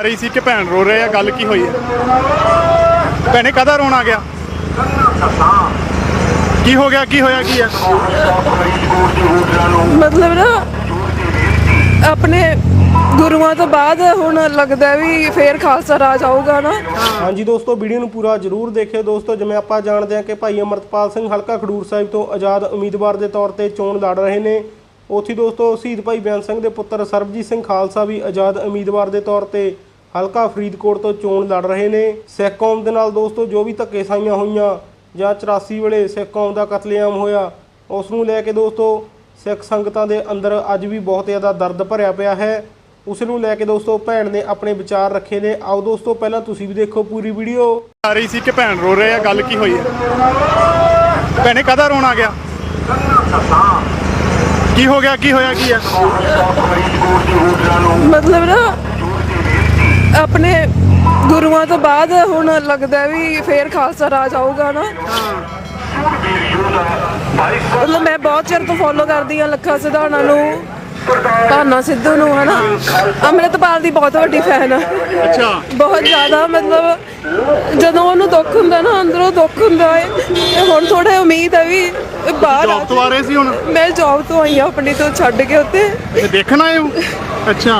ਆ ਰਹੀ ਸੀ ਕਿ ਭੈਣ ਰੋ ਰਹੇ ਆ ਗੱਲ ਕੀ ਹੋਈ ਹੈ ਭੈਣੇ ਕਦਾ ਰੋਣ ਆ ਗਿਆ? ਕੀ ਹੋ ਗਿਆ ਕੀ ਹੋਇਆ ਕੀ ਹੈ ਮਤਲਬ ਨਾ ਆਪਣੇ ਗੁਰੂਆਂ ਤੋਂ ਬਾਅਦ ਹੁਣ ਲੱਗਦਾ ਵੀ ਫੇਰ ਖਾਲਸਾ ਰਾਜ ਆਊਗਾ ਨਾ। ਹਾਂਜੀ ਦੋਸਤੋ ਵੀਡੀਓ ਨੂੰ ਪੂਰਾ ਜਰੂਰ ਦੇਖਿਓ ਦੋਸਤੋ ਜਿਵੇਂ ਆਪਾਂ ਜਾਣਦੇ ਹਾਂ ਕਿ ਭਾਈ ਅਮਰਤਪਾਲ ਸਿੰਘ ਹਲਕਾ ਖਡੂਰ ਸਾਹਿਬ ਤੋਂ ਆਜ਼ਾਦ ਉਮੀਦਵਾਰ ਦੇ ਤੌਰ ਤੇ ਚੋਣ ਲੜ ਰਹੇ ਨੇ। ਉੱਥੇ ਦੋਸਤੋ ਸ਼ਹੀਦ ਭਾਈ ਬਿਆਨ ਸਿੰਘ ਦੇ ਪੁੱਤਰ ਸਰਬਜੀਤ ਸਿੰਘ ਖਾਲਸਾ ਵੀ ਆਜ਼ਾਦ ਉਮੀਦਵਾਰ ਦੇ ਤੌਰ ਤੇ ਹਲਕਾ ਫਰੀਦਕੋਟ ਤੋਂ ਚੋਣ ਲੜ ਰਹੇ ਨੇ। ਸਿੱਖ ਕੌਮ ਦੇ ਨਾਲ ਦੋਸਤੋ ਜੋ ਵੀ ਧੱਕੇਸਾਈਆਂ ਹੋਈਆਂ ਜਾਂ 84 ਵੇਲੇ ਸਿੱਖ ਕੌਮ ਦਾ ਕਤਲੇਆਮ ਹੋਇਆ ਉਸ ਨੂੰ ਲੈ ਕੇ ਦੋਸਤੋ ਸਿੱਖ ਸੰਗਤਾਂ ਦੇ ਅੰਦਰ ਅੱਜ ਵੀ ਬਹੁਤ ਜ਼ਿਆਦਾ ਦਰਦ ਭਰਿਆ ਪਿਆ ਹੈ। ਉਸ ਨੂੰ ਲੈ ਕੇ ਦੋਸਤੋ ਭੈਣ ਨੇ ਆਪਣੇ ਵਿਚਾਰ ਰੱਖੇ ਨੇ। ਆਓ ਦੋਸਤੋ ਪਹਿਲਾਂ ਤੁਸੀਂ ਵੀ ਦੇਖੋ ਪੂਰੀ ਵੀਡੀਓ। ਆ ਰਹੀ ਸੀ ਕਿ ਭੈਣ ਰੋ ਰਹੇ ਆ ਗੱਲ ਕੀ ਹੋਈ ਹੈ ਭੈਣੇ ਕਦਾ ਰੋਣ ਆ ਗਿਆ? ਕੀ ਹੋ ਗਿਆ ਕੀ ਹੋਇਆ ਕੀ ਹੈ ਮਤਲਬ ਨਾ ਆਪਣੇ ਗੁਰੂਆਂ ਤੋਂ ਬਾਅਦ ਹੁਣ ਲੱਗਦਾ ਵੀ ਫੇਰ ਖਾਲਸਾ ਰਾਜ ਆਊਗਾ ਨਾ। ਮਤਲਬ ਮੈਂ ਬਹੁਤ ਚਿਰ ਤੋਂ ਫੋਲੋ ਕਰਦੀ ਆ ਲੱਖਾ ਸਿਧਾਣਾ ਨੂੰ ਭਾਨਾ ਸਿੱਧੂ ਨੂੰ ਹਨਾ। ਅੰਮ੍ਰਿਤਪਾਲ ਦੀ ਬਹੁਤ ਵੱਡੀ ਫੈਨ ਆ। ਅੱਛਾ। ਬਹੁਤ ਜ਼ਿਆਦਾ ਮਤਲਬ ਜਦੋਂ ਉਹਨੂੰ ਦੁੱਖ ਹੁੰਦਾ ਨਾ ਅੰਦਰੋਂ ਦੁੱਖ ਹੁੰਦਾ ਹੈ ਤੇ ਹੁਣ ਥੋੜਾ ਉਮੀਦ ਹੈ ਵੀ ਬਾਹਰ ਆ ਜੌਬ ਤੋਂ ਆ ਰਹੇ ਸੀ ਹੁਣ? ਮੈਂ ਜੌਬ ਤੋਂ ਆਈ ਆ ਆਪਣੀ ਤੋਂ ਛੱਡ ਕੇ ਉੱਤੇ। ਦੇਖਣ ਹੋ? ਅੱਛਾ।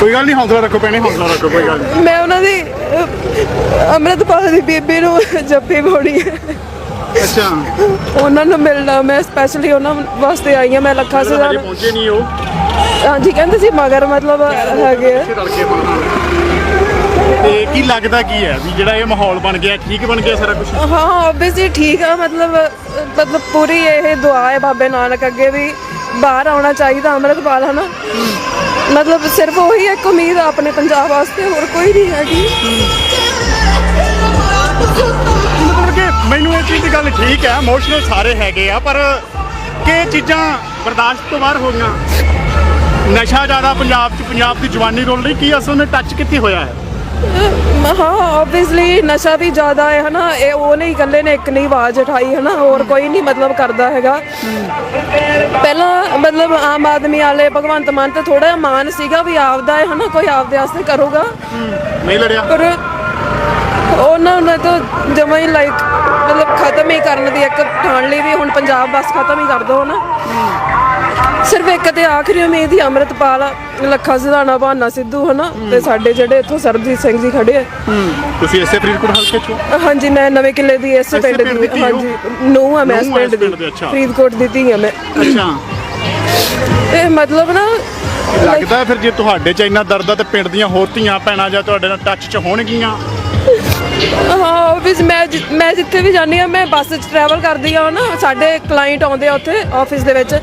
ਕੋਈ ਗੱਲ ਨਹੀਂ ਹੌਸਲਾ ਰੱਖੋ ਭੈਣੇ ਹੌਸਲਾ ਰੱਖੋ ਕੋਈ ਗੱਲ ਨਹੀਂ। ਮੈਂ ਉਹਨਾਂ ਦੀ ਅਹ, ਅੰਮ੍ਰਿਤਪਾਲ ਦੀ ਬੀਬੀ ਨੂੰ ਜੱਫੀ ਪਾਉਣੀ ਹੈ। ਅੱਛਾ। ਉਹਨਾਂ ਨੂੰ ਮਿਲਣਾ ਮੈਂ ਸਪੈਸ਼ਲੀ ਉਹਨਾਂ ਵਾਸਤੇ ਆਈ ਆ ਮੈਂ ਲੱਖਾ ਹਜੇ ਸਿਧਾਣਾ ਪਹੁੰਚੇ ਨਹੀਂ ਉਹ। ਹਾਂਜੀ ਕਹਿੰਦੇ ਸੀ ਮਗਰ ਮਤਲਬ ਹੈਗੇ ਆ। ਤੜਕੇ ਤੇ ਕੀ ਲੱਗਦਾ ਕੀ ਹੈ ਵੀ ਜਿਹੜਾ ਇਹ ਮਾਹੌਲ ਬਣ ਗਿਆ ਠੀਕ ਬਣ ਗਿਆ ਸਾਰਾ ਕੁਝ ਹਾਂ ਆਬਵੀਅਸਲੀ ਠੀਕ ਆ ਮਤਲਬ ਮਤਲਬ ਪੂਰੀ ਇਹ ਦੁਆ ਹੈ ਬਾਬੇ ਨਾਨਕ ਅੱਗੇ ਵੀ। ਬਾਹਰ ਆਉਣਾ ਚਾਹੀਦਾ ਅੰਮ੍ਰਿਤਪਾਲ, ਹਨਾ? ਮਤਲਬ ਸਿਰਫ ਉਹੀ ਇੱਕ ਉਮੀਦ ਆ ਆਪਣੇ ਪੰਜਾਬ ਵਾਸਤੇ, ਹੋਰ ਕੋਈ ਨਹੀਂ ਹੈਗੀ। ਮਤਲਬ ਕਿ ਮੈਨੂੰ ਇਹ ਚੀਜ਼ ਦੀ ਗੱਲ ਠੀਕ ਹੈ ਇਮੋਸ਼ਨਲ ਸਾਰੇ ਹੈਗੇ ਆ, ਪਰ ਕਿ ਚੀਜ਼ਾਂ ਬਰਦਾਸ਼ਤ ਤੋਂ ਬਾਹਰ ਹੋ ਗਈਆਂ? ਨਸ਼ਾ ਜ਼ਿਆਦਾ ਪੰਜਾਬ 'ਚ, ਪੰਜਾਬ ਦੀ ਜਵਾਨੀ ਰੋਲ ਰਹੀ, ਕੀ ਅਸਲ ਨੇ ਟੱਚ ਕਿੱਥੇ ਹੋਇਆ ਹੈ? ਹਾਂ ਆਬਵੀਅਸਲੀ ਨਸ਼ਾ ਵੀ ਜ਼ਿਆਦਾ ਹੈ ਹਨਾ। ਇਹ ਉਹ ਨਹੀਂ ਇਕੱਲੇ ਨੇ ਇੱਕ ਨਹੀਂ ਆਵਾਜ਼ ਉਠਾਈ ਹਨਾ। ਹੋਰ ਕੋਈ ਨਹੀਂ ਮਤਲਬ ਕਰਦਾ ਹੈਗਾ। ਪਹਿਲਾਂ ਮਤਲਬ ਆਮ ਆਦਮੀ ਵਾਲੇ ਭਗਵੰਤ ਮਾਨ ਤੇ ਥੋੜਾ ਮਾਨ ਸੀਗਾ ਵੀ ਆਪਦਾ ਹੈ ਹਨਾ। ਕੋਈ ਆਪਦੇ ਵਾਸਤੇ ਕਰੂਗਾ। ਨਹੀਂ ਲੜਿਆ। ਪਰ ਉਹਨਾਂ ਨੇ ਤਾਂ ਜਮਾ ਹੀ ਲਾਈਕ ਮਤਲਬ ਖਤਮ ਹੀ ਕਰਨ ਦੀ ਇੱਕ ਠਾਣ ਲਈ ਵੀ ਹੁਣ ਪੰਜਾਬ ਬਸ ਖਤਮ ਹੀ ਕਰ ਦੋ ਨਾ ਸਿਰਫ ਇੱਕ ਤੇ ਆਖਰੀ ਉਮੀਦ ਹੀ ਅੰਮ੍ਰਿਤਪਾਲ ਲੱਖਾ ਸਿਧਾਣਾ ਬਹਾਨਾ ਸਿੱਧੂ ਹਨਾ? ਤੇ ਸਾਡੇ ਜਿਹੜੇ ਇੱਥੋਂ ਸਰਬਜੀਤ ਸਿੰਘ ਜੀ ਖੜੇ ਆ। ਤੁਸੀਂ ਇਸੇ ਫਰੀਦਕੋਟ ਹਲਕੇ 'ਚੋਂ? ਹਾਂਜੀ ਮੈਂ ਨਵੇਂ ਕਿਲੇ ਦੀ ਇਸ ਪਿੰਡ ਦੀ? ਹਾਂਜੀ। ਨੂੰ ਆ ਮੈਂ ਇਸ ਪਿੰਡ ਦੀ। ਫਰੀਦਕੋਟ ਦੀ ਧੀ ਆ ਮੈਂ। ਅੱਛਾ। ਇਹ ਮਤਲਬ ਨਾ ਲੱਗਦਾ ਫਿਰ ਜੇ ਤੁਹਾਡੇ 'ਚ ਇੰਨਾ ਦਰਦ ਆ ਤੇ ਪਿੰਡ ਦੀਆਂ ਹੋਰ ਧੀਆਂ ਭੈਣਾਂ ਜਾਂ ਤੁਹਾਡੇ ਨਾਲ ਟੱਚ 'ਚ ਹੋਣਗੀਆਂ? ਹਾਂ ਆਫਿਸ ਮੈਂ ਜਿ- ਮੈਂ ਜਿੱਥੇ ਵੀ ਜਾਂਦੀ ਆ ਮੈਂ ਬੱਸ 'ਚ ਟਰੈਵਲ ਕਰਦੀ ਆ ਨਾ ਸਾਡੇ ਕਲਾਇੰਟ ਆਉਂਦੇ ਆ ਉੱਥੇ ਆਫਿਸ ਦੇ ਵਿੱਚ।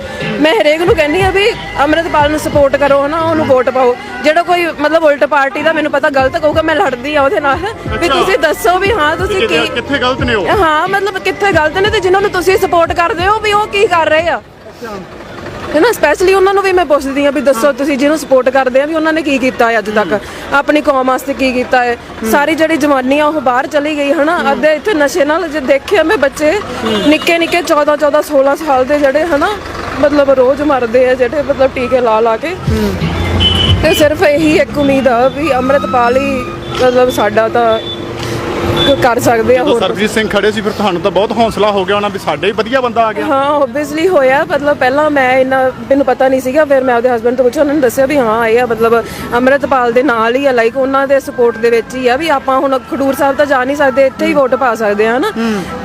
ਮੈਂ ਹਰੇਕ ਨੂੰ ਕਹਿੰਦੀ ਆ ਵੀ ਅੰਮ੍ਰਿਤਪਾਲ ਨੂੰ ਸਪੋਰਟ ਕਰੋ ਹਨਾ ਉਹਨੂੰ ਵੋਟ ਪਾਓ। ਜਿਹੜਾ ਕੋਈ ਮਤਲਬ ਉਲਟ ਪਾਰਟੀ ਦਾ ਮੈਨੂੰ ਪਤਾ ਗਲਤ ਕਹੂਗਾ ਮੈਂ ਲੜਦੀ ਆ ਉਹਦੇ ਨਾਲ। ਵੀ ਅੱਛਾ। ਤੁਸੀਂ ਦੱਸੋ ਵੀ ਹਾਂ ਤੁਸੀਂ ਕੀ ਕਿੱਥੇ ਗਲਤ ਨੇ ਉਹ? ਹਾਂ ਮਤਲਬ ਕਿੱਥੇ ਗਲਤ ਨੇ ਤੇ ਜਿਨ੍ਹਾਂ ਨੂੰ ਤੁਸੀਂ ਸਪੋਰਟ ਕਰਦੇ ਹੋ ਵੀ ਉਹ ਕੀ ਕਰ ਰਹੇ ਆ? ਹੈਨਾ ਸਪੈਸ਼ਲੀ ਉਹਨਾਂ ਨੂੰ ਵੀ ਮੈਂ ਪੁੱਛਦੀ ਆ ਵੀ ਦੱਸੋ ਤੁਸੀਂ ਜਿਹਨੂੰ ਸਪੋਰਟ ਕਰਦੇ ਆ ਵੀ ਉਹਨਾਂ ਨੇ ਕੀ ਕੀਤਾ ਹੈ ਅੱਜ ਤੱਕ? ਆਪਣੀ ਕੌਮ ਵਾਸਤੇ ਕੀ ਕੀਤਾ ਹੈ? ਸਾਰੀ ਜਿਹੜੀ ਜਵਾਨੀ ਆ ਉਹ ਬਾਹਰ ਚਲੀ ਗਈ ਹਨਾ? ਅੱਧੇ ਇੱਥੇ ਨਸ਼ੇ ਨਾਲ ਜੇ ਦੇਖਿਆ ਮੈਂ ਬੱਚੇ ਨਿੱਕੇ ਨਿੱਕੇ 14 14 16 ਸਾਲ ਦੇ ਜਿਹੜੇ ਹਨਾ? ਮਤਲਬ ਰੋਜ਼ ਮਰਦੇ ਆ ਜਿਹੜੇ ਮਤਲਬ ਟੀਕੇ ਲਾ ਲਾ ਕੇ। ਤੇ ਸਿਰਫ ਇਹੀ ਇੱਕ ਉਮੀਦ ਆ ਵੀ ਅੰਮ੍ਰਿਤਪਾਲ ਹੀ ਮਤਲਬ ਸਾਡਾ ਤਾਂ ਕਰ ਸਕਦੇ ਆ ਜਦੋਂ ਹੋਰ। ਸਰਬਜੀਤ ਸਿੰਘ ਖੜੇ ਸੀ ਫਿਰ ਤੁਹਾਨੂੰ ਤਾਂ ਬਹੁਤ ਹੌਸਲਾ ਹੋ ਗਿਆ ਉਹਨਾਂ ਵੀ ਸਾਡੇ ਹੀ ਵਧੀਆ ਬੰਦਾ ਆ ਗਿਆ। ਹਾਂ ਓਬਵੀਅਸਲੀ ਹੋਇਆ ਮਤਲਬ ਪਹਿਲਾਂ ਮੈਂ ਇੰਨਾ ਮੈਨੂੰ ਪਤਾ ਨਹੀਂ ਸੀਗਾ ਫਿਰ ਮੈਂ ਉਹਦੇ ਹਸਬੰਡ ਤੋਂ ਪੁੱਛਿਆ ਉਹਨਾਂ ਨੇ ਦੱਸਿਆ ਵੀ ਹਾਂ ਇਹ ਆ ਮਤਲਬ ਅੰਮ੍ਰਿਤਪਾਲ ਦੇ ਨਾਲ ਹੀ ਆ ਲਾਈਕ ਉਹਨਾਂ ਦੇ ਸਪੋਰਟ ਦੇ ਵਿੱਚ ਹੀ ਆ ਵੀ ਆਪਾਂ ਹੁਣ ਖਡੂਰ ਸਾਹਿਬ ਤਾਂ ਜਾ ਨਹੀਂ ਸਕਦੇ ਇੱਥੇ ਹੀ ਵੋਟ ਪਾ ਸਕਦੇ ਆ ਹਨਾ?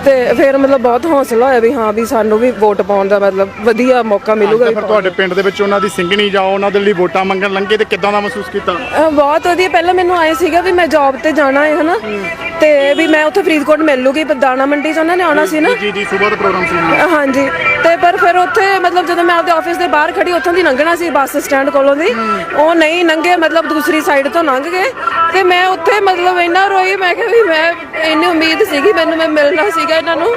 ਤੇ ਫਿਰ ਮਤਲਬ ਬਹੁਤ ਹੌਸਲਾ ਹੋਇਆ ਵੀ ਹਾਂ ਵੀ ਸਾਨੂੰ ਵੀ ਵੋਟ ਪਾਉਣ ਦਾ ਮਤਲਬ ਵਧੀਆ ਮੌਕਾ ਮਿਲੂਗਾ ਵੀ ਫਿਰ ਤੁਹਾਡੇ ਪਿੰਡ ਦੇ ਵਿੱਚ ਉਹਨਾਂ ਦੀ ਸਿੰਘਣੀ ਜਾਓ ਉਹਨਾਂ ਦੇ ਲਈ ਵੋਟਾਂ ਮੰਗਣ ਲੰਘੇ ਤੇ ਕਿੱਦਾਂ ਦਾ ਮਹਿਸੂਸ ਕੀਤਾ? ਅਹ ਬਹੁਤ ਵਧੀਆ ਪਹਿਲਾਂ ਮੈਨੂੰ ਆਏ ਸੀਗਾ ਵੀ ਮੈਂ ਜੌਬ ਤੇ ਜਾਣਾ ਹੈ ਹਨਾ? ਤੇ ਵੀ ਮੈਂ ਉੱਥੇ ਫਰੀਦਕੋਟ ਮਿਲ ਲੂਗੀ ਦਾਣਾ ਮੰਡੀ 'ਚ ਉਹਨਾਂ ਨੇ ਆਉਣਾ ਸੀ ਨਾ। ਜੀ ਜੀ ਸਵੇਰ ਦਾ ਪ੍ਰੋਗਰਾਮ ਸੀ। ਹਾਂਜੀ। ਤੇ ਪਰ ਫਿਰ ਉੱਥੇ ਮਤਲਬ ਜਦੋਂ ਮੈਂ ਆਪਦੇ ਆਫਿਸ ਦੇ ਬਾਹਰ ਖੜੀ ਉੱਥੋਂ ਦੀ ਲੰਘਣਾ ਸੀ ਬੱਸ ਸਟੈਂਡ ਕੋਲੋਂ ਦੀ। ਉਹ ਨਹੀਂ ਲੰਘੇ ਮਤਲਬ ਦੂਸਰੀ ਸਾਈਡ ਤੋਂ ਲੰਘ ਗਏ। ਤੇ ਮੈਂ ਉੱਥੇ ਮਤਲਬ ਇੰਨਾ ਰੋਈ ਮੈਂ ਕਿਹਾ ਵੀ ਮੈਂ ਇੰਨੀ ਉਮੀਦ ਸੀਗੀ ਮੈਨੂੰ ਮੈਂ ਮਿਲਣਾ ਸੀਗਾ ਇਹਨਾਂ ਨੂੰ।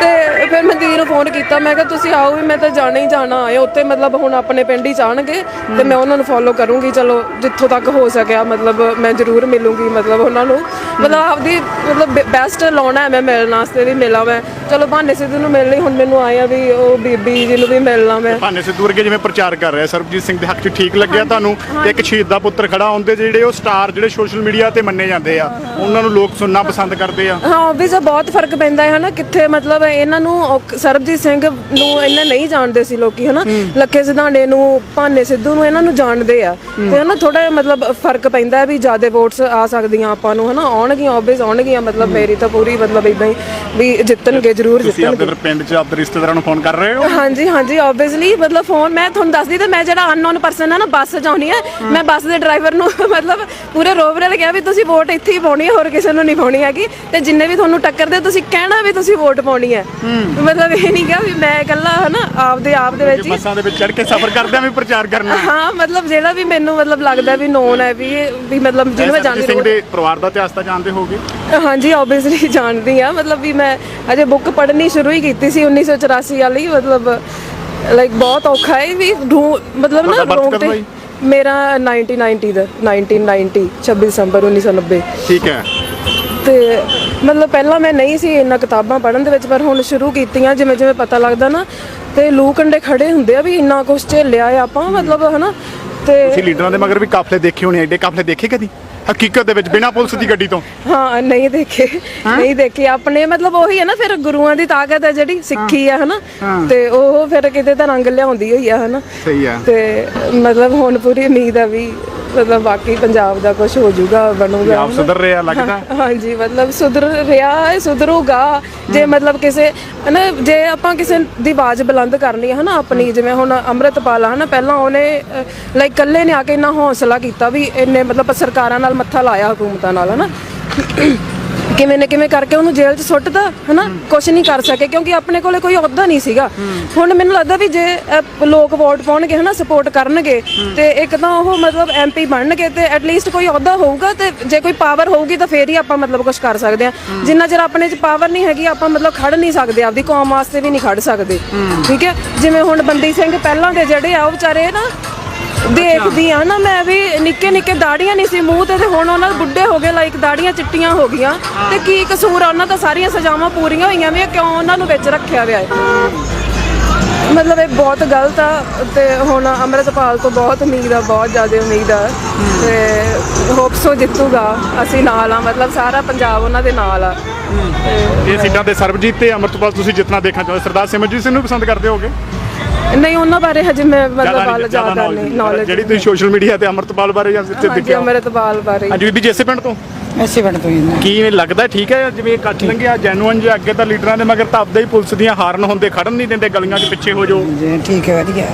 ਤੇ ਫਿਰ ਮੈਂ ਦੀਦੀ ਨੂੰ ਫੋਨ ਕੀਤਾ ਮੈਂ ਕਿਹਾ ਤੁਸੀਂ ਆਓ ਵੀ ਮੈਂ ਤਾਂ ਜਾਣਾ ਹੀ ਜਾਣਾ ਆ ਉੱਥੇ ਮਤਲਬ ਹੁਣ ਆਪਣੇ ਪਿੰਡ ਹੀ ਜਾਣਗੇ ਤੇ ਮੈਂ ਉਹਨਾਂ ਨੂੰ ਫੋਲੋ ਕਰੂੰਗੀ ਚਲੋ ਜਿੱਥੋਂ ਤੱਕ ਹੋ ਸਕਿਆ ਮਤਲਬ ਮੈਂ ਜ਼ਰੂਰ ਮਿਲੂੰਗੀ ਮਤਲਬ ਉਹਨਾਂ ਨੂੰ। ਮਤਲਬ ਆਪਦੀ ਮਤਲਬ ਬੈਸਟ ਲਾਉਣਾ ਹੈ ਮੈਂ ਮਿਲਣ ਵਾਸਤੇ ਵੀ ਮਿਲਾਂ ਮੈਂ ਚਲੋ ਬਹਾਨੇ ਸਿੱਧੂ ਨੂੰ ਮਿਲ ਲਈ ਹੁਣ ਮੈਨੂੰ ਆਇਆ ਵੀ ਉਹ ਬੀਬੀ ਜੀ ਨੂੰ ਵੀ ਮਿਲਣਾ ਮੈਂ ਭਾਨੇ ਸਿੱਧੂ ਵਰਗੇ ਜਿਵੇਂ ਪ੍ਰਚਾਰ ਕਰ ਰਿਹਾ ਸਰਬਜੀਤ ਸਿੰਘ ਦੇ ਹੱਕ 'ਚ ਠੀਕ ਲੱਗਿਆ ਤੁਹਾਨੂੰ? ਤੇ ਇੱਕ ਸ਼ਹੀਦ ਦਾ ਪੁੱਤਰ ਖੜਾ ਹੁੰਦੇ ਜਿਹੜੇ ਉਹ ਸਟਾਰ ਜਿਹੜੇ ਸੋਸ਼ਲ ਮੀਡੀਆ ਤੇ ਮੰਨੇ ਜਾਂਦੇ ਆ ਉਹਨਾਂ ਨੂੰ ਲੋਕ ਸੁਣਨਾ ਪਸੰਦ ਕਰਦੇ ਆ। ਹਾਂ ਤਾਂ ਬਹੁਤ ਫ਼ਰਕ ਪੈਂਦਾ ਹੈ ਹਨਾ ਕਿੱਥੇ ਮਤਲਬ ਇਹਨਾਂ ਨੂੰ ਸਰਬਜੀਤ ਸਿੰਘ ਨੂੰ ਇਹਨਾਂ ਨਹੀਂ ਜਾਣਦੇ ਸੀ ਲੋਕੀ ਹਨਾ ਲੱਖੇ ਸਿਧਾਣੇ ਨੂੰ ਭਾਨੇ ਸਿੱਧੂ ਨੂੰ ਇਹਨਾਂ ਨੂੰ ਜਾਣਦੇ ਆ। ਤੇ ਹਨਾ ਥੋੜਾ ਮਤਲਬ ਫ਼ਰਕ ਪੈਂਦਾ ਹੈ ਵੀ ਜ਼ਿਆਦਾ ਵੋਟਸ ਆ ਸਕਦੀਆਂ ਆਪਾਂ ਨੂੰ ਹਨਾ ਆਉਣਗੀਆਂ ਆਬਵੀਅਸ ਆਉਣਗੀਆਂ ਮਤਲਬ ਮੇਰੀ ਤਾਂ ਪੂਰੀ ਮਤਲਬ ਇਦਾਂ ਹੀ ਵੀ ਜਿੱਤਣਗੇ ਜ਼ਰੂਰ ਤੁਸੀਂ ਜਿੱਤਣਗੇ ਆਪਣੇ ਫਿਰ ਪਿੰਡ 'ਚ ਆਪਣੇ ਰਿਸ਼ਤੇਦਾਰਾਂ ਨੂੰ ਫੋਨ ਕਰ ਰਹੇ ਹੋ? ਹਾਂਜੀ ਹਾਂਜੀ ਆਬਵੀਅਸਲੀ ਮਤਲਬ ਫੋਨ ਮੈਂ ਤੁਹਾਨੂੰ ਦੱਸਦੀ ਤੇ ਮੈਂ ਜਿਹੜਾ ਅਨਨੋਨ ਪਰਸਨ ਹੈ ਨਾ ਬੱਸ ਜਾਉਣੀ ਹੈ। ਮੈਂ ਬੱਸ ਦੇ ਡਰਾਈਵਰ ਨੂੰ ਮਤਲਬ ਪੂਰੇ ਰੋਵਰੇ ਲਗਿਆ ਵੀ ਤੁਸੀਂ ਵੋਟ ਇੱਥੇ ਹੀ ਪਾਉਣੀ ਹੈ ਹੋਰ ਕਿਸੇ ਨੂੰ ਨਹੀਂ ਪਾਉਣੀ ਹੈਗੀ। ਤੇ ਜਿੰਨੇ ਵੀ ਤੁਹਾਨੂੰ ਟੱਕਰਦੇ ਤੁਸੀਂ ਕਹਿਣਾ ਵੀ ਤੁਸੀਂ ਵੋਟ ਪਾਉਣੀ ਹੈ। ਮਤਲਬ ਇਹ ਨਹੀਂ ਕਿ ਵੀ ਮੈਂ ਇਕੱਲਾ ਹਨਾ ਆਪਦੇ ਆਪ ਦੇ ਵਿੱਚ ਹੀ। ਬੱਸਾਂ ਦੇ ਵਿੱਚ ਚੜ ਕੇ ਸਫ਼ਰ ਕਰਦਿਆਂ ਵੀ ਪ੍ਰਚਾਰ ਕਰਨਾ। ਹਾਂ ਮਤਲਬ ਜਿਹੜਾ ਵੀ ਮੈਨੂੰ ਮਤਲਬ ਲੱਗਦਾ ਵੀ ਨੋਨ ਹੈ ਵੀ ਇਹ- ਵੀ ਮਤਲਬ ਜਿਹਨੂੰ ਮੈਂ ਸਰਬਜੀਤ ਜਾਣਦੀ ਸਿੰਘ ਦੇ ਪਰਿਵਾਰ ਦਾ ਇਤਿਹਾਸ ਤਾਂ ਜਾਣਦੇ ਹੋਗੇ ਹਾਂਜੀ ਆਬਵੀਅਸਲੀ ਜਾਣਦੀ ਆ ਮਤਲਬ ਵੀ ਮੈਂ ਅਜੇ ਬੁੱਕ ਪੜ੍ਹਨੀ ਸ਼ੁਰੂ ਹੀ ਕੀਤੀ ਸੀ 1984 ਵਾਲੀ ਮਤਲਬ ਲਾਈਕ ਬਹੁਤ ਔਖਾ ਹੈ ਵੀ ਢੂੰ- ਮਤਲਬ ਨਾ ਤੁਹਾਡਾ birth ਕਦੋਂ ਰੋਂਗਟੇ ਹੋਈ? ਮੇਰਾ 1990 ਦਾ 1990 26 ਦਸੰਬਰ 1990 ਠੀਕ ਹੈ। ਤੇ ਮਤਲਬ ਪਹਿਲਾਂ ਮੈਂ ਨਹੀਂ ਸੀ ਇੰਨਾ ਕਿਤਾਬਾਂ ਪੜ੍ਹਨ ਦੇ ਵਿੱਚ ਪਰ ਹੁਣ ਸ਼ੁਰੂ ਕੀਤੀਆਂ ਜਿਵੇਂ ਜਿਵੇਂ ਪਤਾ ਲੱਗਦਾ ਨਾ ਤੇ ਲੂ ਕੰਡੇ ਖੜੇ ਹੁੰਦੇ ਆ ਵੀ ਇੰਨਾ ਕੁਝ ਝੇਲਿਆ ਆ ਆਪਾਂ ਮਤਲਬ ਹਨਾ ਤੇ ਤੁਸੀਂ ਲੀਡਰਾਂ ਦੇ ਮਗਰ ਵੀ ਕਾਫਲੇ ਦੇਖੇ ਹੋਣੇ ਐਡੇ ਕਾਫਲੇ ਦੇਖੇ ਕਦੀ? ਹਕੀਕਤ ਦੇ ਵਿੱਚ ਬਿਨਾਂ ਪੁਲਿਸ ਦੀ ਗੱਡੀ ਤੋਂ? ਹਾਂ ਨਹੀਂ ਦੇਖੇ। ਨਹੀਂ ਦੇਖੇ। ਆਪਣੇ ਮਤਲਬ ਉਹੀ ਹੈ ਨਾ ਫਿਰ ਗੁਰੂਆਂ ਦੀ ਤਾਕਤ ਹੈ ਜਿਹੜੀ ਸਿੱਖੀ ਹੈ ਹਨਾ? ਤੇ ਉਹ ਫਿਰ ਕਿਤੇ ਤਾਂ ਰੰਗ ਲਿਆਉਂਦੀ ਹੋਈ ਆ ਹਨਾ? ਸਹੀ ਆ। ਤੇ ਮਤਲਬ ਹੁਣ ਪੂਰੀ ਉਮੀਦ ਆ ਵੀ ਮਤਲਬ ਬਾਕੀ ਪੰਜਾਬ ਦਾ ਕੁਝ ਹੋ ਜਾਊਗਾ ਬਣੂਗਾ ਆਪ ਸੁਧਰ ਰਿਹਾ ਲੱਗਦਾ? ਹਾਂਜੀ ਮਤਲਬ ਸੁਧਰ ਰਿਹਾ ਹੈ ਸੁਧਰੂਗਾ। ਜੇ ਮਤਲਬ ਕਿਸੇ ਹਨਾ ਜੇ ਆਪਾਂ ਕਿਸੇ ਦੀ ਆਵਾਜ਼ ਬੁਲੰਦ ਕਰਨੀ ਹੈ ਹਨਾ ਆਪਣੀ ਜਿਵੇਂ ਹੁਣ ਅੰਮ੍ਰਿਤਪਾਲ ਹਨਾ ਪਹਿਲਾਂ ਉਹਨੇ ਲਾਈਕ ਇਕੱਲੇ ਨੇ ਆ ਕੇ ਇੰਨਾ ਹੌਸਲਾ ਕੀਤਾ ਵੀ ਇੰਨੇ ਮਤਲਬ ਸਰਕਾਰਾਂ ਨਾਲ ਮੱਥਾ ਲਾਇਆ ਹਕੂਮਤਾਂ ਨਾਲ ਹਨਾ? ਕਿਵੇਂ ਨੇ ਕਿਵੇਂ ਕਰਕੇ ਉਹਨੂੰ ਜੇਲ੍ਹ 'ਚ ਸੁੱਟਦਾ ਹਨਾ? ਕੁਝ ਨਹੀਂ ਕਰ ਸਕੇ ਕਿਉਂਕਿ ਆਪਣੇ ਕੋਲੇ ਕੋਈ ਅਹੁਦਾ ਨਹੀਂ ਸੀਗਾ। ਹੁਣ ਮੈਨੂੰ ਲੱਗਦਾ ਵੀ ਜੇ ਅਹ, ਲੋਕ ਵੋਟ ਪਾਉਣਗੇ ਹਨਾ ਸਪੋਰਟ ਕਰਨਗੇ ਤੇ ਇੱਕ ਤਾਂ ਉਹ ਮਤਲਬ ਐਮਪੀ ਬਣਨਗੇ ਤੇ ਐਟਲੀਸਟ ਕੋਈ ਅਹੁਦਾ ਹੋਊਗਾ ਤੇ ਜੇ ਕੋਈ ਪਾਵਰ ਹੋਊਗੀ ਤਾਂ ਫੇਰ ਹੀ ਆਪਾਂ ਮਤਲਬ ਕੁਝ ਕਰ ਸਕਦੇ ਆ ਜਿੰਨਾ ਚਿਰ ਆਪਣੇ 'ਚ ਪਾਵਰ ਨਹੀਂ ਹੈਗੀ ਆਪਾਂ ਮਤਲਬ ਖੜ ਨਹੀਂ ਸਕਦੇ ਆਪਦੀ ਕੌਮ ਵਾਸਤੇ ਵੀ ਨਹੀਂ ਖੜ ਸਕਦੇ। ਠੀਕ ਹੈ? ਜਿਵੇਂ ਹੁਣ ਬੰਦੀ ਸਿੰਘ ਪਹਿਲਾਂ ਦੇ ਜਿਹੜੇ ਆ ਉਹ ਵਿਚਾਰੇ ਨਾ ਦੇਖਦੀ ਆ ਨਾ ਮੈਂ ਵੀ ਨਿੱਕੇ ਨਿੱਕੇ ਦਾੜੀਆਂ ਨਹੀਂ ਸੀ ਮੂੰਹ ਤੇ ਤੇ ਹੁਣ ਉਹਨਾਂ ਦੇ ਬੁੱਢੇ ਹੋ ਗਏ ਲਾਈਕ ਦਾੜੀਆਂ ਚਿੱਟੀਆਂ ਹੋ ਗਈਆਂ। ਤੇ ਕੀ ਕਸੂਰ ਆ ਉਹਨਾਂ ਦਾ ਸਾਰੀਆਂ ਸਜ਼ਾਵਾਂ ਪੂਰੀਆਂ ਹੋਈਆਂ ਵੀ ਕਿਉਂ ਉਹਨਾਂ ਨੂੰ ਵਿੱਚ ਰੱਖਿਆ ਹੋਇਆ ਹੈ? ਮਤਲਬ ਇਹ ਬਹੁਤ ਗਲਤ ਆ ਤੇ ਹੁਣ ਅੰਮ੍ਰਿਤਪਾਲ ਤੋਂ ਬਹੁਤ ਉਮੀਦ ਆ ਬਹੁਤ ਜ਼ਿਆਦਾ ਉਮੀਦ ਆ। ਤੇ ਹੋਪਸੋ ਜਿੱਤੂਗਾ ਅਸੀਂ ਨਾਲ ਆ ਮਤਲਬ ਸਾਰਾ ਪੰਜਾਬ ਉਹਨਾਂ ਦੇ ਨਾਲ ਆ। ਤੇ ਇਹ ਸੀਟਾਂ ਤੇ ਸਰਬਜੀਤ ਤੇ ਅਮਰਤਪਾਲ ਤੁਸੀਂ ਜਿੱਤਣਾ ਦੇਖਣਾ ਚਾਹੁੰਦੇ ਸਰਦਾਰ ਸਿਮਰਜੀਤ ਸਿੰਘ ਨੂੰ ਪਸੰਦ ਕਰਦੇ ਹੋਗੇ ਨਹੀਂ ਉਹਨਾਂ ਬਾਰੇ ਹਜੇ ਮੈਂ ਮਤਲਬ ਜ਼ਿਆਦਾ ਨਹੀਂ- ਨੌਲੇਜ ਜਿਹੜੀ ਤੁਸੀਂ ਸੋਸ਼ਲ ਮੀਡੀਆ ਤੇ ਅਮਰਤਪਾਲ ਬਾਰੇ ਜਾਂ ਜਿੱਥੇ ਹਾਂਜੀ ਦੇਖਿਆ ਅੰਮ੍ਰਿਤਪਾਲ ਬਾਰੇ। ਹਾਂਜੀ ਬੀਬੀ ਜੇਸੇ ਪਿੰਡ ਤੋਂ? ਐਸੇ ਬਣ ਤੋਂ ਹੀ ਨੇ। ਕੀ ਲੱਗਦਾ ਠੀਕ ਹੈ ਜਿਵੇਂ ਇਕੱਠ ਲੰਘਿਆ ਜੈਨੂਅਨ ਜੇ ਅੱਗੇ ਤਾਂ ਲੀਡਰਾਂ ਦੇ ਮਗਰ ਤਾਂ ਆਪਦਾ ਹੀ ਪੁਲਿਸ ਦੀਆਂ ਹਾਰਨ ਹੁੰਦੇ ਖੜਨ ਨਹੀਂ ਦਿੰਦੇ ਗਲੀਆਂ 'ਚ ਪਿੱਛੇ ਹੋ ਜਾਓ। ਜੀ ਠੀਕ ਹੈ ਵਧੀਆ।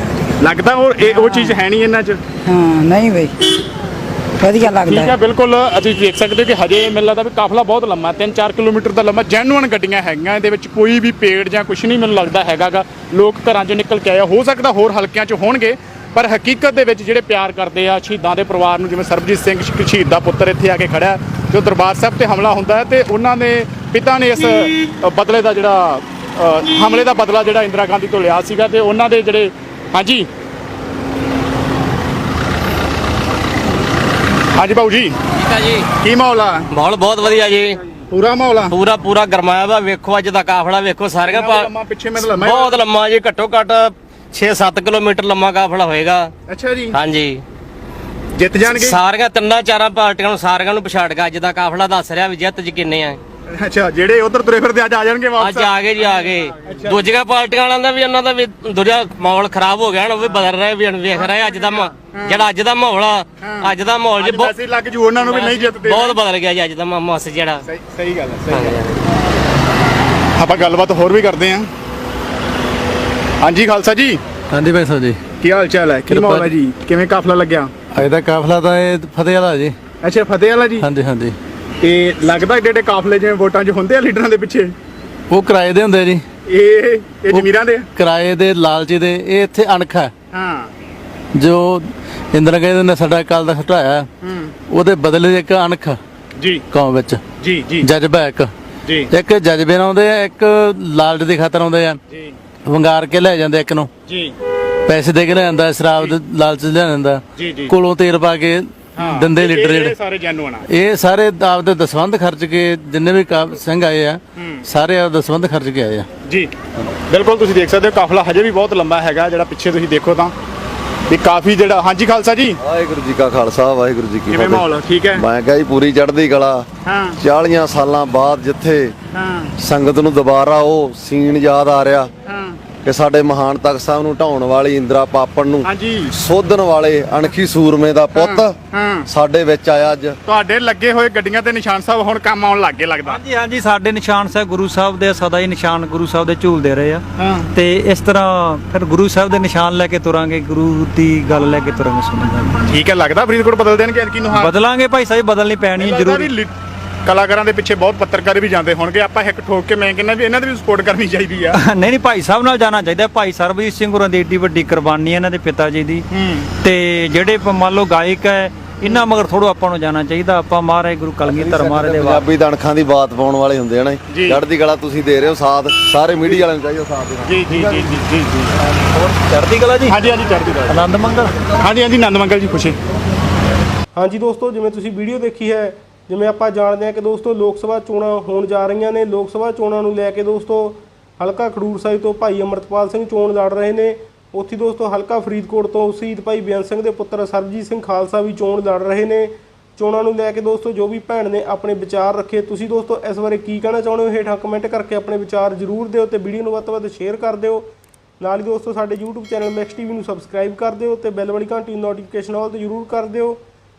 ਲੱਗਦਾ ਉਹ ਇਹ ਉਹ ਚੀਜ਼ ਹੈ ਨਹੀਂ ਇਹਨਾਂ 'ਚ? ਹਾਂ ਨਹੀਂ ਬਈ। ਵਧੀਆ ਲੱਗਦਾ ਠੀਕ ਹੈ। ਹੈ ਬਿਲਕੁਲ। ਅਸੀਂ ਦੇਖ ਸਕਦੇ ਹੋ ਕਿ ਹਜੇ ਮੈਨੂੰ ਲੱਗਦਾ ਵੀ ਕਾਫਲਾ ਬਹੁਤ ਲੰਮਾ 3-4 ਕਿਲੋਮੀਟਰ ਦਾ ਲੰਮਾ ਜੈਨੂਅਨ ਗੱਡੀਆਂ ਹੈਗੀਆਂ ਇਹਦੇ ਵਿੱਚ ਕੋਈ ਵੀ ਪੇੜ ਜਾਂ ਕੁਝ ਨਹੀਂ ਮੈਨੂੰ ਲੱਗਦਾ ਹੈਗਾਗਾ। ਲੋਕ ਘਰਾਂ 'ਚੋਂ ਨਿਕਲ ਕੇ ਆਏ। ਹੋ ਸਕਦਾ ਹੋਰ ਹਲਕਿਆਂ 'ਚ ਹੋਣਗੇ ਪਰ ਹਕੀਕਤ ਦੇ ਵਿੱਚ ਜਿਹੜੇ ਪਿਆਰ ਕਰਦੇ ਆ ਸ਼ਹੀਦਾਂ ਦੇ ਪਰਿਵਾਰ ਨੂੰ ਜਿਵੇਂ ਸਰਬਜੀਤ ਸਿੰਘ ਸ਼- ਸ਼ਹੀਦ ਦਾ ਪੁੱਤਰ ਇੱਥੇ ਆ ਕੇ ਖੜਾ ਹੈ, ਜੋ ਦਰਬਾਰ ਸਾਹਿਬ ਤੇ ਹਮਲਾ ਹੁੰਦਾ ਹੈ ਤੇ ਉਹਨਾਂ ਦੇ ਪਿਤਾ ਨੇ ਇਸ ਅ, ਬਦਲੇ ਦਾ ਜਿਹੜਾ ਅ, ਹਮਲੇ ਦਾ ਬਦਲਾ ਜਿਹੜਾ ਇੰਦਰਾ ਗਾਂਧੀ ਤੋਂ ਲਿਆ ਸੀਗਾ ਤੇ ਉਹਨਾਂ ਦੇ ਜਿਹੜੇ ਹਾਂਜੀ? ਹਾਂਜੀ ਬਾਊ ਜੀ। ਠੀਕ ਆ ਜੀ। ਕੀ ਮਾਹੌਲ ਆ? ਮਾਹੌਲ ਬਹੁਤ ਵਧੀਆ ਜੀ। ਪੂਰਾ ਮਾਹੌਲ ਆ? ਪੂਰਾ ਪੂਰਾ ਗਰਮਾਇਆ ਵਾ। ਵੇਖੋ ਅੱਜ ਦਾ ਕਾਫਲਾ ਵੇਖੋ ਸਾਰੀਆਂ ਪਾ- ਲੰਮਾ ਪਿੱਛੇ ਮੈਨੂੰ ਲੰਮਾ ਬਹੁਤ ਲੰਮਾ ਜੀ ਘੱਟੋ ਘੱਟ 6-7 ਕਿਲੋਮੀਟਰ ਲੰਮਾ ਕਾਫਲਾ ਹੋਏਗਾ। ਅੱਛਾ ਜੀ। ਹਾਂਜੀ। ਜਿੱਤ ਜਾਣਗੇ? ਸਾਰੀਆਂ ਤਿੰਨਾਂ ਚਾਰਾਂ ਪਾਰਟੀਆਂ ਨੂੰ ਸਾਰੀਆਂ ਨੂੰ ਪਛਾੜ ਕੇ ਅੱਜ ਦਾ ਕਾਫਲਾ ਦੱਸ ਰਿਹਾ ਵੀ ਜਿੱਤ ਚ ਕਿੰਨੇ ਆ। ਅੱਛਾ ਜਿਹੜੇ ਉਧਰ ਤੁਰੇ ਫਿਰਦੇ ਅੱਜ ਆ ਜਾਣਗੇ ਵਾਪਸ। ਅੱਜ ਆ ਗਏ ਜੀ ਆ ਗਏ। ਦੂਜੀਆਂ ਪਾਰਟੀਆਂ ਵਾਲਿਆਂ ਦਾ ਵੀ ਉਹਨਾਂ ਦਾ ਵੀ ਦੂਜਾ ਮਾਹੌਲ ਖਰਾਬ ਹੋ ਗਿਆ ਹੁਣ ਉਹ ਵੀ ਬਦਲ ਰਿਹਾ ਵੀ ਵੇਖ ਰਹੇ ਅੱਜ ਦਾ ਮਾ- ਜਿਹੜਾ ਅੱਜ ਦਾ ਮਾਹੌਲ ਆ ਅੱਜ ਦਾ ਮਾਹੌਲ ਜੀ ਵੈਸੇ ਹੀ ਲੱਗ ਜੂ ਉਹਨਾਂ ਨੂੰ ਵੀ ਨਹੀਂ ਜਿੱਤਦੇ। ਬਹੁਤ ਬਦਲ ਗਿਆ ਜੀ ਅੱਜ ਦਾ ਮਾਹੌਲ ਜਿਹੜਾ। ਸਹੀ ਸਹੀ ਗੱਲ ਹੈ ਸਹੀ ਗੱਲ ਆਪਾਂ ਗੱਲਬਾਤ ਹੋਰ ਵੀ ਕਰਦੇ ਹਾਂ ਹਾਂਜੀ ਖਾਲਸਾ ਜੀ। ਹਾਂਜੀ ਭਾਈ ਸਾਹਿਬ ਜੀ। ਕੀ ਹਾਲ ਚਾਲ ਹੈ? ਕੀ ਕਿਰਪਾ ਮਾਹੌਲ ਹੈ ਜੀ। ਕਿਵੇਂ ਕਾਫਲਾ ਲੱਗਿਆ? ਅੱਜ ਦਾ ਕਾਫਲਾ ਤਾਂ ਇਹ ਫਤਿਹ ਵਾਲਾ ਜੀ। ਅੱਛਾ ਫਤਿਹ ਵਾਲਾ ਜੀ? ਹਾਂਜੀ ਹਾਂਜੀ। ਤੇ ਲੱਗਦਾ ਏਡੇ ਕਾਫਲੇ ਜਿਵੇਂ ਵੋਟਾਂ 'ਚ ਹੁੰਦੇ ਆ ਲੀਡਰਾਂ ਦੇ ਪਿੱਛੇ? ਉਹ ਕਿਰਾਏ ਦੇ ਹੁੰਦੇ ਆ ਜੀ। ਇਹ ਇਹ ਜ਼ਮੀਰਾਂ ਦੇ ਆ? ਕਿਰਾਏ ਦੇ ਲਾਲਚੀ ਦੇ ਇਹ ਇੱਥੇ ਅਣਖ ਹੈ। ਹਾਂ। ਜੋ ਇੰਦਰਾ ਗਾਂਧੀ ਨੇ ਸਾਡਾ ਕਾਲ ਦਾ ਹਟਾਇਆ ਉਹਦੇ ਬਦਲੇ ਇੱਕ ਅਣਖ ਜੀ। ਕੌਮ ਵਿੱਚ। ਜੀ ਜੀ। ਜਜ਼ਬਾ ਇੱਕ। ਜੀ। ਇੱਕ ਜਜ਼ਬੇ ਨਾਲ ਆਉਂਦੇ ਆ ਇੱਕ ਲਾਲਚ ਦੇ ਖਾਤਰ ਆਉਂਦੇ ਆ। ਜੀ। ਵੰਗਾਰ ਕੇ ਲੈ ਜਾਂਦੇ ਇੱਕ ਨੂੰ। ਜੀ। ਪੈਸੇ ਦੇ ਕੇ ਲੈ ਜਾਂਦਾ ਸ਼ਰਾਬ ਦੇ ਲਾਲਚ 'ਚ ਲੈ ਜਾਂਦਾ। ਜੀ, ਜੀ। ਕੋਲੋਂ ਤੇਲ ਪਾ ਕੇ ਦਿੰਦੇ ਇਹ- ਲੀਡਰ ਜਿਹੜੇ। ਸਾਰੇ ਜੈਨੂਅਨ ਆ। ਇਹ ਸਾਰੇ ਆਪਦੇ ਦਸਵੰਧ ਖਰਚ ਕੇ ਜਿੰਨੇ ਵੀ ਕਾ- ਸਿੰਘ ਆਏ ਆ ਸਾਰੇ ਆਪਦਾ ਦਸਵੰਧ ਖਰਚ ਕੇ ਆਏ ਆ। ਜੀ। ਬਿਲਕੁਲ ਤੁਸੀਂ ਦੇਖ ਸਕਦੇ ਹੋ ਕਾਫਲਾ ਹਜੇ ਵੀ ਬਹੁਤ ਲੰਬਾ ਹੈਗਾ ਜਿਹੜਾ ਪਿੱਛੇ ਤੁਸੀਂ ਦੇਖੋ ਤਾਂ। ਵੀ ਕਾਫੀ ਜਿਹੜਾ ਹਾਂਜੀ ਖਾਲਸਾ ਜੀ। ਵਾਹਿਗੁਰੂ ਜੀ ਕਾ ਖਾਲਸਾ ਵਾਹਿਗੁਰੂ ਜੀ ਕੀ ਕਿਵੇਂ ਮਾਹੌਲ ਠੀਕ ਹੈ? ਮੈਂ ਕਿਹਾ ਜੀ ਪੂਰੀ ਚੜ੍ਹਦੀ ਕਲਾ। ਹਾਂ। 40 ਸਾਲਾਂ ਬਾਅਦ ਜਿੱਥੇ ਹਾਂ। ਸੰਗਤ ਨੂੰ ਦੁਬਾਰਾ ਉਹ ਸੀਨ ਯਾਦ ਆ ਰਿਹਾ ਕਿ ਸਾਡੇ ਮਹਾਨ ਤਖਤ ਸਾਹਿਬ ਨੂੰ ਢਾਉਣ ਵਾਲੀ ਇੰਦਰਾ ਪਾਪਣ ਨੂੰ ਹਾਂਜੀ। ਸੋਧਣ ਵਾਲੇ ਅਣਖੀ ਸੂਰਮੇ ਦਾ ਪੁੱਤ ਹਾਂ ਸਾਡੇ ਵਿੱਚ ਆਇਆ ਅੱਜ। ਤੁਹਾਡੇ ਲੱਗੇ ਹੋਏ ਗੱਡੀਆਂ ਤੇ ਨਿਸ਼ਾਨ ਸਾਹਿਬ ਹੁਣ ਕੰਮ ਆਉਣ ਲੱਗੇ ਲੱਗਦਾ। ਹਾਂਜੀ ਹਾਂਜੀ ਸਾਡੇ ਨਿਸ਼ਾਨ ਸਾਹਿਬ ਗੁਰੂ ਸਾਹਿਬ ਦੇ ਸਦਾ ਹੀ ਨਿਸ਼ਾਨ ਗੁਰੂ ਸਾਹਿਬ ਦੇ ਝੂਲਦੇ ਰਹੇ ਆ। ਹਾਂ। ਤੇ ਇਸ ਤਰ੍ਹਾਂ ਫਿਰ ਗੁਰੂ ਸਾਹਿਬ ਦੇ ਨਿਸ਼ਾਨ ਲੈ ਕੇ ਤੁਰਾਂਗੇ ਗੁਰੂ ਦੀ ਗੱਲ ਲੈ ਕੇ ਤੁਰਾਂਗੇ ਸੁਣਾਂਗੇ ਠੀਕ ਹੈ ਲੱਗਦਾ ਫਰੀਦਕੋਟ ਬਦਲ ਦੇਣਗੇ ਐਨਕੀ ਨੂੰ ਹਾਂ ਬਦਲਾਂਗੇ ਭਾਈ ਸਾਹਿਬ ਬਦਲਣੀ ਪੈਣੀ ਜ਼ਰੂਰ। ਕਲਾਕਾਰਾਂ ਦੇ ਪਿੱਛੇ ਬਹੁਤ ਪੱਤਰਕਾਰ ਵੀ ਜਾਂਦੇ ਹੋਣਗੇ। ਆਪਾਂ ਇੱਕ ਠੋਕ ਕੇ ਮੈਂ ਕਹਿੰਦਾ ਵੀ ਇਹਨਾਂ ਦੀ ਵੀ ਸਪੋਰਟ ਕਰਨੀ ਚਾਹੀਦੀ ਆ। ਨਹੀਂ ਨਹੀਂ ਭਾਈ ਸਾਹਿਬ ਨਾਲ ਜਾਣਾ ਚਾਹੀਦਾ। ਭਾਈ ਸਰਬਜੀਤ ਸਿੰਘ ਹੋਰਾਂ ਦੀ ਏਡੀ ਵੱਡੀ ਕੁਰਬਾਨੀ ਹੈ ਇਹਨਾਂ ਦੇ ਪਿਤਾ ਜੀ ਦੀ। ਤੇ ਜਿਹੜੇ ਮੰਨ ਲਓ ਗਾਇਕ ਹੈ ਇਹਨਾਂ ਮਗਰ ਥੋੜਾ ਆਪਾਂ ਨੂੰ ਜਾਣਾ ਚਾਹੀਦਾ। ਆਪਾਂ ਮਹਾਰਾਜ ਗੁਰੂ ਕਲਗੀਧਰ ਮਹਾਰਾਜ ਦੇ ਪੰਜਾਬੀ ਦੇ ਅਣਖਾਂ ਦੀ ਬਾਤ ਪਾਉਣ ਵਾਲੇ ਹੁੰਦੇ ਆ ਨਾ ਜੀ। ਚੜ੍ਹਦੀ ਕਲਾ ਤੁਸੀਂ ਦੇ ਰਹੇ ਹੋ ਸਾਥ ਸਾਰੇ ਮੀਡੀਆ ਵਾਲਿਆਂ ਨੂੰ ਚਾਹੀਦਾ ਸਾਥ ਦੇਣਾ। ਜੀ ਜੀ ਜੀ ਜੀ ਜੀ ਜੀ। ਚੜ੍ਹਦੀ ਕਲਾ ਜੀ? ਹਾਂਜੀ ਹਾਂਜੀ ਚੜ੍ਹਦੀ ਕਲਾ ਆਨੰਦ ਮੰਗਲ। ਹਾਂਜੀ ਹਾਂਜੀ ਨੰਦ ਮੰਗਲ ਜੀ ਖੁਸ਼ੀ। ਹਾਂਜੀ ਦੋਸਤੋ ਜਿਵੇਂ ਤੁਸੀਂ ਵੀਡੀਓ ਦੇਖੀ ਹੈ ਜਿਵੇਂ ਆਪਾਂ ਜਾਣਦੇ ਹਾਂ ਕਿ ਦੋਸਤੋ ਲੋਕ ਸਭਾ ਚੋਣਾਂ ਹੋਣ ਜਾ ਰਹੀਆਂ ਨੇ, ਲੋਕ ਸਭਾ ਚੋਣਾਂ ਨੂੰ ਲੈ ਕੇ ਦੋਸਤੋ ਹਲਕਾ ਖਡੂਰ ਸਾਹਿਬ ਤੋਂ ਭਾਈ ਅਮਰਤਪਾਲ ਸਿੰਘ ਚੋਣ ਲੜ ਰਹੇ ਨੇ। ਉੱਥੇ ਦੋਸਤੋ ਹਲਕਾ ਫਰੀਦਕੋਟ ਤੋਂ ਸ਼ਹੀਦ ਭਾਈ ਬੇਅੰਤ ਸਿੰਘ ਦੇ ਪੁੱਤਰ ਸਰਬਜੀਤ ਸਿੰਘ ਖਾਲਸਾ ਵੀ ਚੋਣ ਲੜ ਰਹੇ ਨੇ। ਚੋਣਾਂ ਨੂੰ ਲੈ ਕੇ ਦੋਸਤੋ ਜੋ ਵੀ ਭੈਣ ਨੇ ਆਪਣੇ ਵਿਚਾਰ ਰੱਖੇ, ਤੁਸੀਂ ਦੋਸਤੋ ਇਸ ਬਾਰੇ ਕੀ ਕਹਿਣਾ ਚਾਹੁੰਦੇ ਹੋ? ਹੇਠਾਂ ਕਮੈਂਟ ਕਰਕੇ ਆਪਣੇ ਵਿਚਾਰ ਜ਼ਰੂਰ ਦਿਓ ਤੇ ਵੀਡੀਓ ਨੂੰ ਵੱਧ ਤੋਂ ਵੱਧ ਸ਼ੇਅਰ ਕਰ ਦਿਓ। ਨਾਲ ਹੀ ਦੋਸਤੋ ਸਾਡੇ YouTube ਚੈਨਲ ਮੈਕਸ ਟੀਵੀ ਨੂੰ ਸਬਸਕ੍ਰਾਈਬ ਕਰ ਦਿਓ ਤੇ ਬੈਲ ਵਾਲੀ ਘੰਟੀ ਨੂੰ ਨੋਟੀਫਿਕੇਸ਼ਨ ਆਲ ਤੇ ਜ਼ਰੂਰ ਕਰ ਦਿਓ।